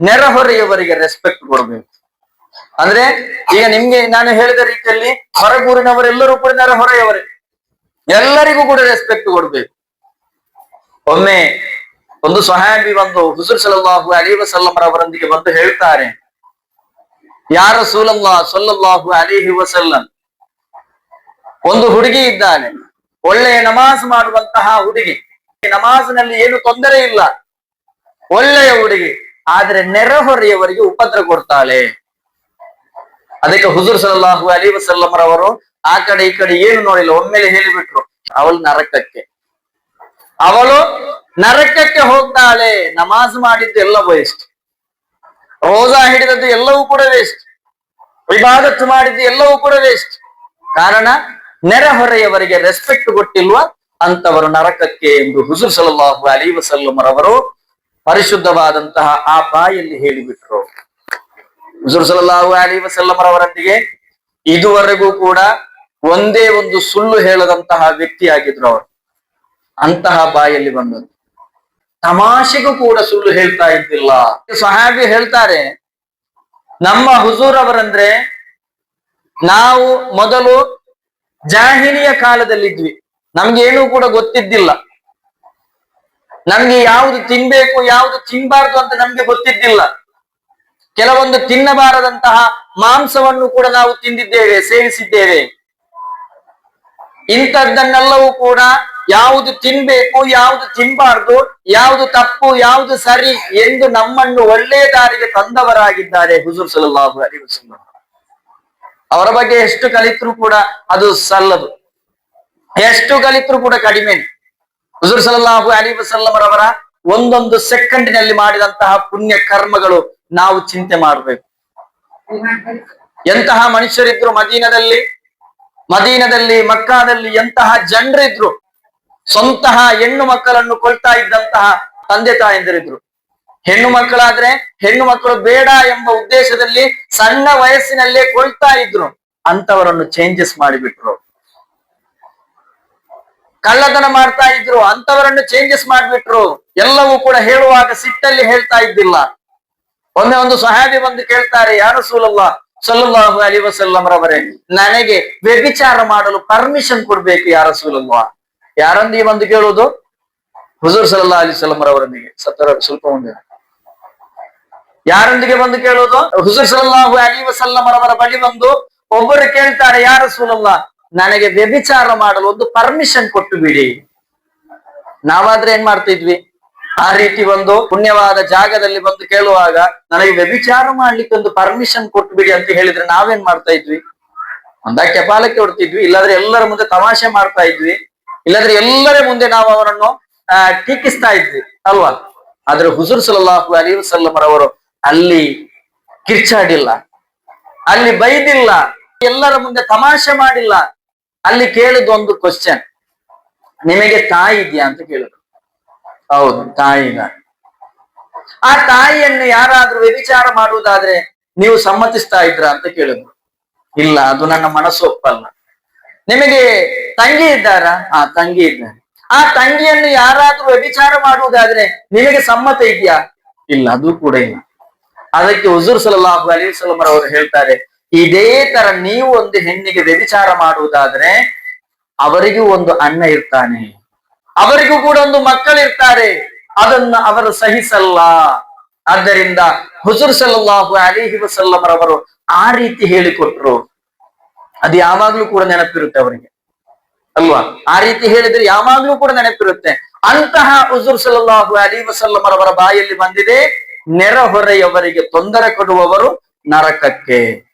ನೆರೆಹೊರೆಯವರಿಗೆ respect ಕೊಡಬೇಕು. ಅಂದ್ರೆ ಈಗ ನಿಮ್ಗೆ ನಾನು ಹೇಳಿದ ರೀತಿಯಲ್ಲಿ ಹೊರಗೂರಿನವರೆಲ್ಲರೂ ಕೂಡ ನೆರೆಹೊರೆಯವರೇ. ಎಲ್ಲರಿಗೂ ಕೂಡ ರೆಸ್ಪೆಕ್ಟ್ ಕೊಡ್ಬೇಕು. ಒಮ್ಮೆ ಒಂದು ಸಹಾಬಿ ಬಂದು ಹುಸುರ್ ಸಲಲ್ಲಾಹು ಅಲಿ ವಸಲ್ಲಮರವರೊಂದಿಗೆ ಬಂದು ಹೇಳ್ತಾರೆ ಯಾರ ಸೂಲಲ್ಲಾ ಸೊಲ್ಲಲ್ಲಾಹು ಅಲಿಹಿ ವಸಲ್ಲಂ. ಒಂದು ಹುಡುಗಿ ಇದ್ದಾನೆ, ಒಳ್ಳೆಯ ನಮಾಜ್ ಮಾಡುವಂತಹ ಹುಡುಗಿ. ನಮಾಜ್ನಲ್ಲಿ ಏನು ತೊಂದರೆ ಇಲ್ಲ. ಒಳ್ಳೆಯ ಹುಡುಗಿ. ಆದ್ರೆ ನೆರೆಹೊರೆಯವರಿಗೆ ಉಪದ್ರ ಕೊಡ್ತಾಳೆ. ಅದಕ್ಕೆ ಹುಜುರ್ ಸಲ್ಲಾಹು ಅಲಿ ವಸಲ್ಲಮರವರು ಆ ಕಡೆ ಈ ಕಡೆ ಏನು ನೋಡಿಲ್ಲ, ಒಮ್ಮೆಲೆ ಹೇಳಿಬಿಟ್ರು, ಅವಳು ನರಕಕ್ಕೆ. ಅವಳು ನರಕಕ್ಕೆ ಹೋಗ್ತಾಳೆ, ನಮಾಜ್ ಮಾಡಿದ್ದು ಎಲ್ಲ ವೇಸ್ಟ್. ರೋಜಾ ಹಿಡಿದದ್ದು ಎಲ್ಲವೂ ಕೂಡ ವೇಸ್ಟ್. ವಿವಾದತ್ತು ಮಾಡಿದ್ದು ಎಲ್ಲವೂ ಕೂಡ ವೇಸ್ಟ್. ಕಾರಣ, ನೆರೆಹೊರೆಯವರಿಗೆ ರೆಸ್ಪೆಕ್ಟ್ ಕೊಟ್ಟಿಲ್ವಾ ಅಂತವರು ನರಕಕ್ಕೆ ಎಂದು ಹುಜುರ್ ಸಲಹು ಅಲಿ ವಸಲ್ಲಮರವರು ಪರಿಶುದ್ಧವಾದಂತಹ ಆ ಬಾಯಲ್ಲಿ ಹೇಳಿಬಿಟ್ರು. ಸಲಹು ಅಲಿ ವಸಲ್ಲಮರವರೊಂದಿಗೆ ಇದುವರೆಗೂ ಕೂಡ ಒಂದೇ ಒಂದು ಸುಳ್ಳು ಹೇಳದಂತಹ ವ್ಯಕ್ತಿಯಾಗಿದ್ರು ಅವರು. ಅಂತಹ ಬಾಯಲ್ಲಿ ಬಂದದ್ದು. ತಮಾಷೆಗೂ ಕೂಡ ಸುಳ್ಳು ಹೇಳ್ತಾ ಇದ್ದಿಲ್ಲ. ಸಹಾಬಿ ಹೇಳ್ತಾರೆ, ನಮ್ಮ ಹುಜೂರ್ ಅವರಂದ್ರೆ ನಾವು ಮೊದಲು ಜಾಹಿನಿಯ ಕಾಲದಲ್ಲಿದ್ವಿ. ನಮ್ಗೆ ಏನೂ ಕೂಡ ಗೊತ್ತಿದ್ದಿಲ್ಲ. ನಮ್ಗೆ ಯಾವುದು ತಿನ್ಬೇಕು, ಯಾವುದು ತಿನ್ಬಾರ್ದು ಅಂತ ನಮ್ಗೆ ಗೊತ್ತಿದ್ದಿಲ್ಲ. ಕೆಲವೊಂದು ತಿನ್ನಬಾರದಂತಹ ಮಾಂಸವನ್ನು ಕೂಡ ನಾವು ತಿಂದಿದ್ದೇವೆ, ಸೇವಿಸಿದ್ದೇವೆ. ಇಂಥದ್ದನ್ನೆಲ್ಲವೂ ಕೂಡ ಯಾವುದು ತಿನ್ಬೇಕು, ಯಾವುದು ತಿನ್ಬಾರ್ದು, ಯಾವುದು ತಪ್ಪು, ಯಾವುದು ಸರಿ ಎಂದು ನಮ್ಮನ್ನು ಒಳ್ಳೆ ದಾರಿಗೆ ತಂದವರಾಗಿದ್ದಾರೆ ಹುಜೂರ್ ಸಲಹು ಅಲಿ ಅವರ ಬಗ್ಗೆ ಎಷ್ಟು ಕಲಿತರು ಕೂಡ ಅದು ಸಲ್ಲದು. ಎಷ್ಟು ಕಲಿತರು ಕೂಡ ಕಡಿಮೆ ಹುಜೂರ್ ಸಲಹು ಅಲಿ ವಸಲ್ಲಮರವರ ಒಂದೊಂದು ಸೆಕೆಂಡಿನಲ್ಲಿ ಮಾಡಿದಂತಹ ಪುಣ್ಯ ಕರ್ಮಗಳು ನಾವು ಚಿಂತೆ ಮಾಡಬೇಕು. ಎಂತಹ ಮನುಷ್ಯರಿದ್ರು ಮದೀನದಲ್ಲಿ ಮದೀನದಲ್ಲಿ, ಮಕ್ಕಾದಲ್ಲಿ ಎಂತಹ ಜನರಿದ್ರು, ಸ್ವಂತಹ ಹೆಣ್ಣು ಮಕ್ಕಳನ್ನು ಕೊಳ್ತಾ ಇದ್ದಂತಹ ತಂದೆ ತಾಯಂದಿರಿದ್ರು. ಹೆಣ್ಣು ಮಕ್ಕಳಾದ್ರೆ ಹೆಣ್ಣು ಮಕ್ಕಳು ಬೇಡ ಎಂಬ ಉದ್ದೇಶದಲ್ಲಿ ಸಣ್ಣ ವಯಸ್ಸಿನಲ್ಲೇ ಕೊಳ್ತಾ ಇದ್ರು. ಅಂತವರನ್ನು ಚೇಂಜಸ್ ಮಾಡಿಬಿಟ್ರು. ಕಳ್ಳತನ ಮಾಡ್ತಾ ಇದ್ರು ಅಂತವರನ್ನು ಚೇಂಜಸ್ ಮಾಡ್ಬಿಟ್ರು, ಎಲ್ಲವೂ ಕೂಡ ಹೇಳುವಾಗ ಸಿಟ್ಟಲ್ಲಿ ಹೇಳ್ತಾ ಇದ್ದಿಲ್ಲ. ಒಮ್ಮೆ ಒಂದು ಸಹಾಬಿ ಬಂದು ಕೇಳ್ತಾರೆ ಯಾರು ಸೂಲಲ್ಲ ಸಲ್ಲಾಹು ಅಲಿ ವಸಲ್ಲಂರವರೇ ನನಗೆ ವ್ಯಭಿಚಾರ ಮಾಡಲು ಪರ್ಮಿಷನ್ ಕೊಡ್ಬೇಕು ಯಾರ ಸೂಲಲ್ವ ಯಾರೊಂದಿಗೆ ಬಂದು ಕೇಳುವುದು? ಹುಜೂರ್ ಸಲ್ಲಾ ಅಲಿ ಸಲ್ಲಂರವರೊಂದಿಗೆ ಸತ್ತರ ಸ್ವಲ್ಪ ಮುಂದೆ. ಯಾರೊಂದಿಗೆ ಬಂದು ಕೇಳುವುದು? ಹುಜೂರ್ ಸಲ್ಲಾಹು ಅಲಿ ವಸಲ್ಲಮರವರ ಬಳಿ ಬಂದು ಒಬ್ಬರು ಕೇಳ್ತಾರೆ ಯಾರ ಸೂಲಲ್ಲ ನನಗೆ ವ್ಯಭಿಚಾರ ಮಾಡಲು ಒಂದು ಪರ್ಮಿಷನ್ ಕೊಟ್ಟು ಬಿಡಿ. ನಾವಾದ್ರೆ ಏನ್ ಮಾಡ್ತಿದ್ವಿ? ಆ ರೀತಿ ಒಂದು ಪುಣ್ಯವಾದ ಜಾಗದಲ್ಲಿ ಬಂದು ಕೇಳುವಾಗ ನನಗೆ ವ್ಯಭಿಚಾರ ಮಾಡ್ಲಿಕ್ಕೆ ಒಂದು ಪರ್ಮಿಷನ್ ಕೊಟ್ಟು ಬಿಡಿ ಅಂತ ಹೇಳಿದ್ರೆ ನಾವೇನ್ ಮಾಡ್ತಾ ಇದ್ವಿ? ಒಂದ ಕೆಪಾಲಕ್ಕೆ ಹೊಡ್ತಿದ್ವಿ. ಇಲ್ಲಾದ್ರೆ ಎಲ್ಲರ ಮುಂದೆ ತಮಾಷೆ ಮಾಡ್ತಾ ಇದ್ವಿ. ಇಲ್ಲಾದ್ರೆ ಎಲ್ಲರ ಮುಂದೆ ನಾವು ಅವರನ್ನು ಟೀಕಿಸ್ತಾ ಇದ್ವಿ. ಅಲ್ವಾ? ಆದ್ರೆ ಹುಜೂರ್ ಸಲ್ಲಾಹು ಅಲಿ ವಸಲ್ಲಮರವರು ಅಲ್ಲಿ ಕಿರ್ಚಾಡಿಲ್ಲ. ಅಲ್ಲಿ ಬೈದಿಲ್ಲ. ಎಲ್ಲರ ಮುಂದೆ ತಮಾಷೆ ಮಾಡಿಲ್ಲ. ಅಲ್ಲಿ ಕೇಳಿದ ಒಂದು ಕ್ವಶನ್ ನಿಮಗೆ ತಾಯಿ ಇದೆಯಾ ಅಂತ ಕೇಳಿದ್ರು. ಹೌದು ತಾಯಿ ಆ ತಾಯಿಯನ್ನು ಯಾರಾದ್ರೂ ವ್ಯಭಿಚಾರ ಮಾಡುವುದಾದ್ರೆ ನೀವು ಸಮ್ಮತಿಸ್ತಾ ಇದ್ರ ಅಂತ ಕೇಳಿದ್ರು. ಇಲ್ಲ, ಅದು ನನ್ನ ಮನಸ್ಸು ಒಪ್ಪಲ್ಲ ನಿಮಗೆ ತಂಗಿ ಇದ್ದಾರಾ? ಆ, ತಂಗಿ ಇದ್ದಾರೆ ಆ ತಂಗಿಯನ್ನು ಯಾರಾದ್ರೂ ವ್ಯಭಿಚಾರ ಮಾಡುವುದಾದ್ರೆ ನಿಮಗೆ ಸಮ್ಮತ ಇದೆಯಾ? ಇಲ್ಲ, ಅದು ಕೂಡ ಇಲ್ಲ. ಅದಕ್ಕೆ ಹುಜೂರ್ ಸಲಹು ಅಲಿ ಸಲಮರ್ ಅವರು ಹೇಳ್ತಾರೆ ಇದೇ ತರ ನೀವು ಒಂದು ಹೆಣ್ಣಿಗೆ ವ್ಯಭಿಚಾರ ಮಾಡುವುದಾದ್ರೆ ಅವರಿಗೂ ಒಂದು ಅಣ್ಣ ಇರ್ತಾನೆ. ಅವರಿಗೂ ಕೂಡ ಒಂದು ಮಕ್ಕಳಿರ್ತಾರೆ ಅದನ್ನ ಅವರು ಸಹಿಸಲ್ಲ. ಆದ್ದರಿಂದ ಹುಸುರ್ ಸಲಲ್ಲಾಹು ಅಲಿಹಿ ವಸಲ್ಲಮರವರು ಆ ರೀತಿ ಹೇಳಿಕೊಟ್ರು. ಅದು ಯಾವಾಗ್ಲೂ ಕೂಡ ನೆನಪಿರುತ್ತೆ ಅವರಿಗೆ. ಅಲ್ವಾ? ಆ ರೀತಿ ಹೇಳಿದ್ರೆ ಯಾವಾಗ್ಲೂ ಕೂಡ ನೆನಪಿರುತ್ತೆ. ಅಂತಹ ಹುಸುರ್ ಸಲಲ್ಲಾಹು ಅಲಿ ವಸಲ್ಲಮರವರ ಬಾಯಲ್ಲಿ ಬಂದಿದೆ. ನೆರೆಹೊರೆಯವರಿಗೆ ತೊಂದರೆ ಕೊಡುವವರು ನರಕಕ್ಕೆ.